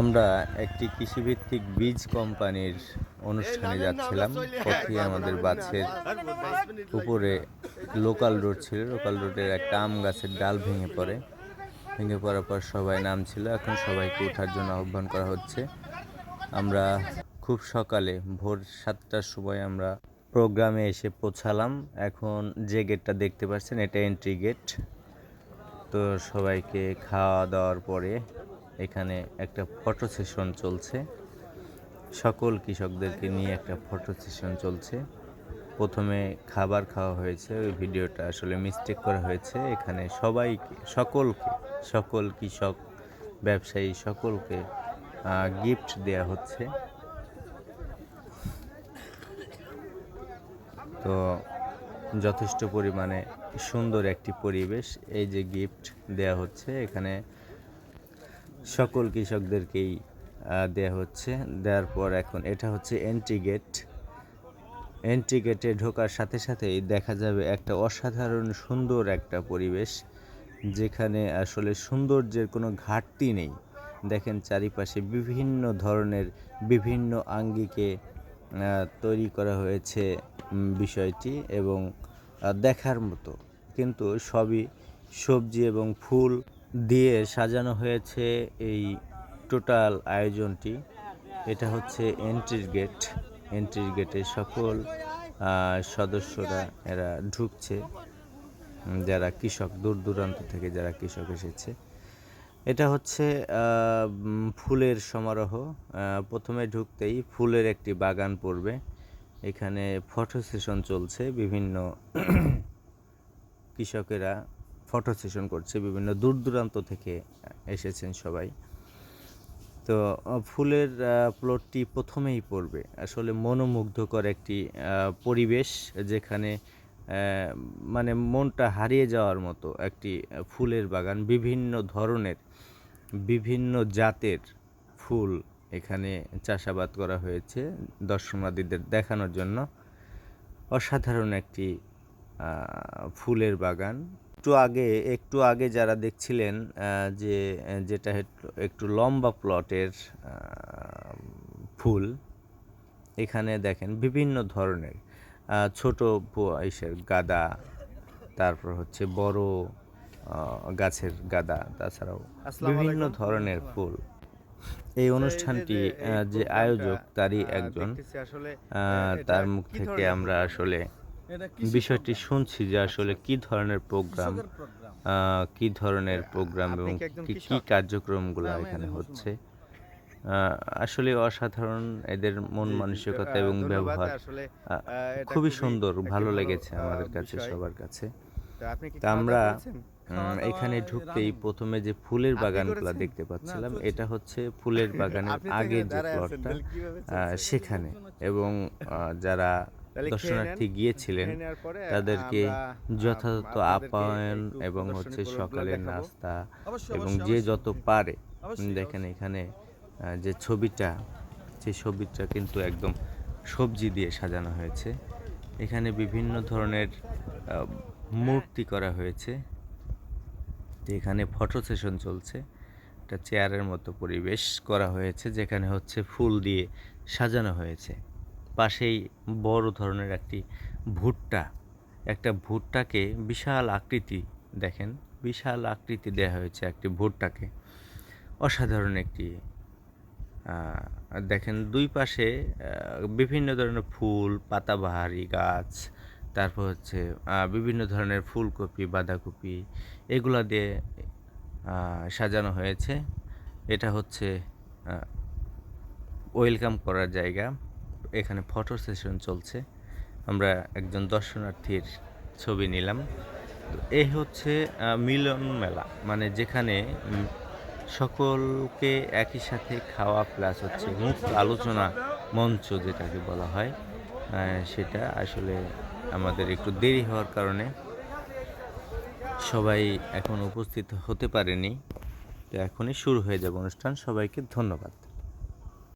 আমরা একটি কৃষিভিত্তিক বীজ কোম্পানির অনুষ্ঠানে যাচ্ছিলাম। পথে আমাদের বাসের উপরে লোকাল রোড ছিল। লোকাল রোডের একটা আম গাছের ডাল ভেঙে পড়ে। ভেঙে পড়ার পর সবাই নামছিল এখন সবাইকে ওঠার জন্য আহ্বান করা হচ্ছে। আমরা খুব সকালে ভোর সাতটার সময় আমরা প্রোগ্রামে এসে পৌঁছালাম। এখন যে গেটটা দেখতে পাচ্ছেন এটা এন্ট্রি গেট তো সবাইকে খাওয়া দাওয়ার পরে এখানে একটা ফটো সেশন চলছে। সকল কৃষকদেরকে নিয়ে একটা ফটো সেশন চলছে। প্রথমে খাবার খাওয়া হয়েছে, ওই ভিডিওটা আসলে মিস্টেক করা হয়েছে। এখানে সবাইকে, সকলকে, সকল কৃষক ব্যবসায়ী সকলকে গিফট দেয়া হচ্ছে। তো যথেষ্ট পরিমাণে সুন্দর একটি পরিবেশ, এই যে গিফট দেয়া হচ্ছে, এখানে সকল কৃষকদেরকেই দেয়া হচ্ছে। দেওয়ার পর এখন এটা হচ্ছে এন্ট্রি গেট এন্ট্রি গেটে ঢোকার সাথে সাথেই দেখা যাবে একটা অসাধারণ সুন্দর একটা পরিবেশ, যেখানে আসলে সৌন্দর্যের কোনো ঘাটতি নেই। দেখেন চারিপাশে বিভিন্ন ধরনের, বিভিন্ন আঙ্গিকে তৈরি করা হয়েছে বিষয়টি এবং দেখার মতো। কিন্তু সবই সবজি এবং ফুল দিয়ে সাজানো হয়েছে এই টোটাল আয়োজনটি। এটা হচ্ছে এন্ট্রির গেট এন্ট্রির গেটে সকল সদস্যরা এরা ঢুকছে যারা কৃষক, দূর দূরান্ত থেকে যারা কৃষক এসেছে। এটা হচ্ছে ফুলের সমারোহ। প্রথমে ঢুকতেই ফুলের একটি বাগান পড়বে। এখানে ফটো সেশন চলছে। বিভিন্ন কৃষকেরা ফটো সেশন করছে, বিভিন্ন দূর দূরান্ত থেকে এসেছেন সবাই। তো ফুলের প্লটটি প্রথমেই পড়বে। আসলে মনোমুগ্ধকর একটি পরিবেশ যেখানে মানে মনটা হারিয়ে যাওয়ার মতো একটি ফুলের বাগান, বিভিন্ন ধরনের, বিভিন্ন জাতের ফুল এখানে চাষাবাদ করা হয়েছে দর্শনার্থীদের দেখানোর জন্য। অসাধারণ একটি ফুলের বাগান। একটু আগে একটু আগে যারা দেখছিলেন যে যেটা একটু- লম্বা প্লটের ফুল এখানে দেখেন বিভিন্ন ধরনের ছোট ইসের গাদা তারপর হচ্ছে বড় গাছের গাদা তাছাড়াও বিভিন্ন ধরনের ফুল। এই অনুষ্ঠানটি যে আয়োজক তারই একজন তার মুখ থেকে আমরা আসলে বিষয়টি শুনছি যে আসলে কি ধরনের প্রোগ্রাম কি ধরনের প্রোগ্রাম এবং কি কি কার্যক্রমগুলো এখানে হচ্ছে? আসলে অসাধারণ এদের মন মানসিকতা এবং ব্যবহার। খুবই সুন্দর ভালো লেগেছে আমাদের কাছে সবার কাছে। তা আমরা এখানে ঢুকতেই প্রথমে যে ফুলের বাগানগুলো দেখতে পাচ্ছিলাম এটা হচ্ছে ফুলের বাগানের আগে যে প্লটটা সেখানে। এবং যারা দর্শনার্থী গিয়েছিলেন। তাদেরকে যথাযথ আপ্যায়ন এবং হচ্ছে সকালের নাস্তা এবং যে যত পারে দেখেন এখানে যে ছবিটা সেই ছবিটা কিন্তু একদম সবজি দিয়ে সাজানো হয়েছে। এখানে বিভিন্ন ধরনের মূর্তি করা হয়েছে। এখানে ফটো সেশন চলছে। একটা চেয়ারের মতো পরিবেশ করা হয়েছে যেখানে হচ্ছে ফুল দিয়ে সাজানো হয়েছে। পাশেই বড় ধরনের একটি ভুট্টা। একটা ভুট্টাকে বিশাল আকৃতি, দেখেন, বিশাল আকৃতি দেওয়া হয়েছে একটি ভুট্টাকে। অসাধারণ একটি দেখেন, দুই পাশে বিভিন্ন ধরনের ফুল, পাতাবাহারি গাছ, তারপর হচ্ছে বিভিন্ন ধরনের ফুলকপি, বাঁধাকপি, এগুলা দিয়ে সাজানো হয়েছে। এটা হচ্ছে ওয়েলকাম করার জায়গা। এখানে ফটো সেশন চলছে। আমরা একজন দর্শনার্থীর ছবি নিলাম। তো এই হচ্ছে মিলন মেলা। মানে যেখানে সকলকে একই সাথে খাওয়া প্লাস হচ্ছে মুক্ত আলোচনা মঞ্চ যেটাকে বলা হয় সেটা আসলে আমাদের একটু দেরি হওয়ার কারণে সবাই এখন উপস্থিত হতে পারেনি। তো এখনই শুরু হয়ে যাবে অনুষ্ঠান। সবাইকে ধন্যবাদ।